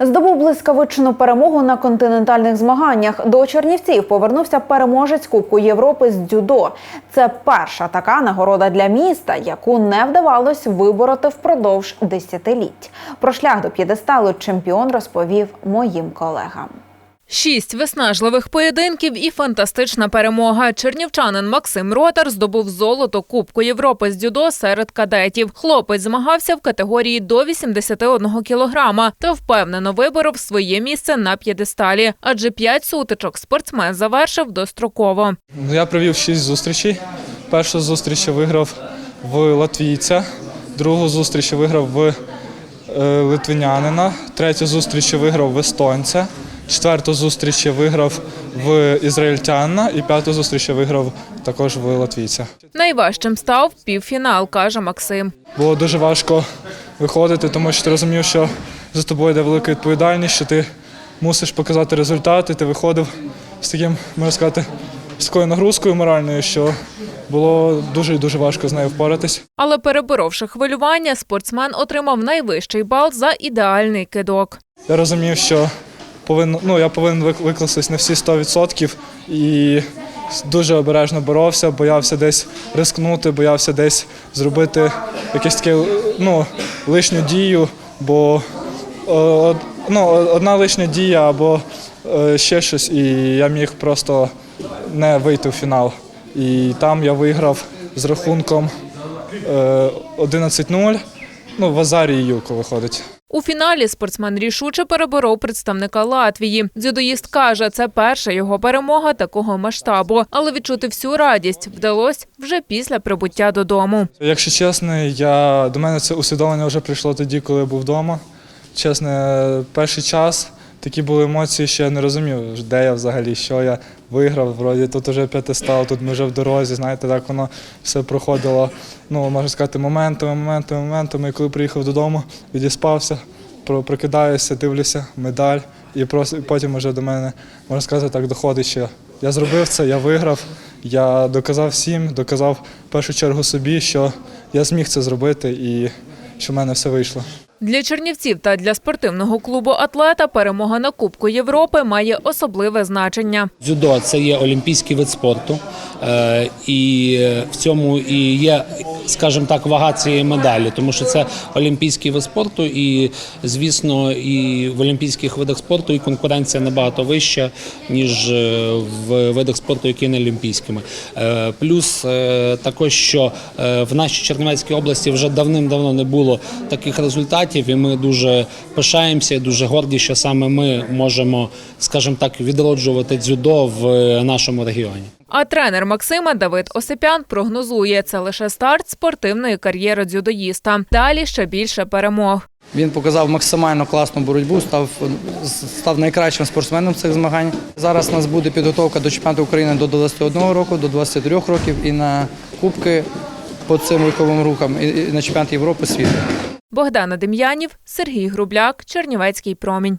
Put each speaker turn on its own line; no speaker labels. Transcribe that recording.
Здобув блискавичну перемогу на континентальних змаганнях. До Чернівців повернувся переможець Кубку Європи з дзюдо. Це перша така нагорода для міста, яку не вдавалось вибороти впродовж десятиліть. Про шлях до п'єдесталу чемпіон розповів моїм колегам.
Шість виснажливих поєдинків і фантастична перемога. Чернівчанин Максим Ротар здобув золото Кубку Європи з дзюдо серед кадетів. Хлопець змагався в категорії до 81 кілограма та впевнено виборов своє місце на п'єдесталі, адже п'ять сутичок спортсмен завершив достроково.
Я провів шість зустрічей. Першу зустріч виграв в латвійця, другу зустріч виграв в е, литвинянина, третю зустріч виграв в естонця, четверту зустріч я виграв в ізраїльтянина і п'яту зустріч я виграв також в латвійця.
Найважчим став півфінал, каже Максим.
Було дуже важко виходити, тому що ти розумів, що за тобою йде велика відповідальність, що ти мусиш показати результати. Ти виходив з таким, можна сказати, з такою нагрузкою моральною, що було дуже і дуже важко з нею впоратись.
Але переборовши хвилювання, спортсмен отримав найвищий бал за ідеальний кидок.
Я розумів, що повинен, ну, я повинен викластись на всі 100% і дуже обережно боровся, боявся десь рискнути, боявся десь зробити якесь таке ну, лишню дію, бо ну, одна лишня дія або е, ще щось, і я міг просто не вийти в фінал. І там я виграв з рахунком е, 11-0. Ну, в Азарії Юко виходить.
У фіналі спортсмен рішуче переборов представника Латвії. Дзюдоїст каже, це перша його перемога такого масштабу, але відчути всю радість вдалося вже після прибуття додому.
Якщо чесно, я, до мене це усвідомлення вже прийшло тоді, коли я був вдома. Чесно, перший час такі були емоції, що я не розумів, де я взагалі, що я виграв. Вроді тут вже п'ятистав, тут ми вже в дорозі. Знаєте, так воно все проходило, ну можна сказати, моментами, моментами, моментами. І коли приїхав додому, відіспався, прокидаюся, дивлюся, медаль. І просто і потім вже до мене, можна сказати, так доходить, що я зробив це, я виграв, я доказав всім, доказав в першу чергу собі, що я зміг це зробити і що в мене все вийшло.
Для чернівців та для спортивного клубу атлета перемога на Кубку Європи має особливе значення.
Дзюдо це є олімпійський вид спорту, е, і в цьому і є, скажімо так, вага цієї медалі, тому що це олімпійський вид спорту, і звісно, і в олімпійських видах спорту і конкуренція набагато вища, ніж е, в видах спорту, які не олімпійськими. Е, Плюс е, також, що в нашій Чернівецькій області вже давним-давно не було таких результатів, і ми дуже пишаємося, і дуже горді, що саме ми можемо, скажімо так, відроджувати дзюдо в нашому регіоні.
А тренер Максима Давид Осипян прогнозує, це лише старт спортивної кар'єри дзюдоїста. Далі ще більше перемог.
Він показав максимально класну боротьбу, став, став найкращим спортсменом цих змагань. Зараз у нас буде підготовка до чемпіонату України до 21 року, до 23 років і на кубки по цим віковим рухам, і і на чемпіонат Європи світу.
Богдана Дем'янів, Сергій Грубляк, Чернівецький промінь.